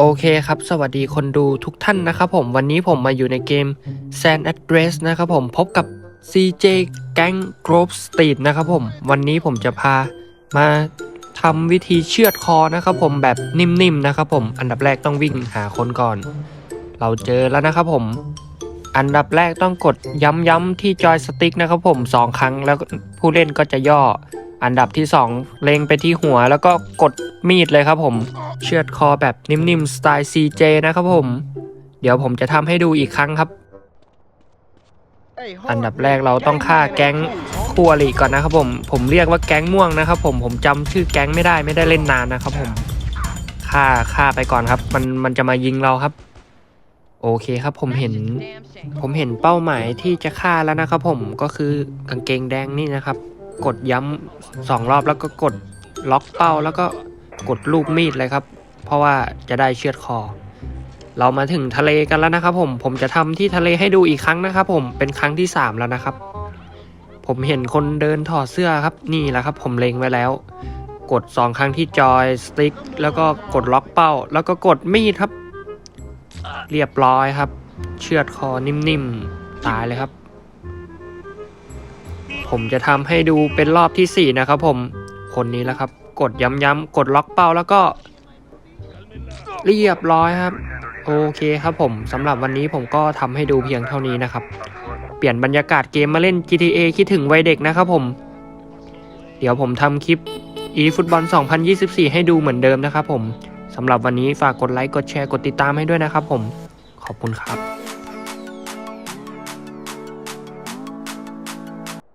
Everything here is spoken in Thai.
โอเคครับ สวัสดีคนดูทุกท่านนะครับผมวันนี้ผมมาอยู่ในเกม San Address นะครับผมพบกับ CJ Gang Grove Street นะครับผม วันนี้ผมจะพามาทำวิธีเชือดคอนะครับผมแบบนิ่มๆนะครับผมอันดับแรกต้องวิ่งหาคนก่อน เราเจอแล้วนะครับผม อันดับแรกต้องกดย้ำๆที่จอยสติ๊กนะครับผมสองครั้งแล้วผู้เล่นก็จะย่อ อันดับที่ 2 เล็งไปที่หัวแล้วก็กดมีดเลยครับผม เชือดคอแบบนิ่มๆสไตล์ CJ นะครับผม เดี๋ยวผมจะทำให้ดูอีกครั้งครับ อันดับแรกเราต้องฆ่าแก๊งคู่อริก่อนนะครับผม ผมเรียกว่าแก๊งม่วงนะครับผมผมจำชื่อแก๊งไม่ได้ไม่ได้เล่นนานนะครับผมฆ่าฆ่าไปก่อนครับ มันมันจะมายิงเราครับ โอเคครับผมเห็น ผมเห็นเป้าหมายที่จะฆ่าแล้วนะครับผมก็คือกางเกงแดงนี่นะครับ กดย้ำสองรอบแล้วก็กดล็อกเป้าแล้วก็กดลูกมีดเลยครับ เพราะว่าจะได้เชือดคอ เรามาถึงทะเลกันแล้วนะครับ ผมผมจะทำที่ทะเลให้ดูอีกครั้งนะครับ ผมเป็นครั้งที่สามแล้วนะครับ ผมเห็นคนเดินถอดเสื้อครับนี่แหละครับ ผมเล็งไว้แล้ว กดสองครั้งที่จอยสติ๊กแล้วก็กดล็อกเป้า แล้วก็กดมีดครับ เรียบร้อยครับ เชือดคอนิ่มๆตายเลยครับ ผมจะทำให้ดูเป็นรอบที่ 4 นะครับผม คนนี้แล้วครับ กดย้ำๆ กดล็อกเป้าแล้วก็ เรียบร้อยครับ โอเคครับผมสำหรับวันนี้ผมก็ทำให้ดูเพียงเท่านี้นะครับ เปลี่ยนบรรยากาศเกมมาเล่น GTA คิดถึงวัยเด็กนะครับผม เดี๋ยวผมทำคลิป e ฟุตบอล2024 ให้ดูเหมือนเดิมนะครับผมสำหรับวันนี้ฝากกดไลค์ กดแชร์ กดติดตามให้ด้วยนะครับผม ขอบคุณครับ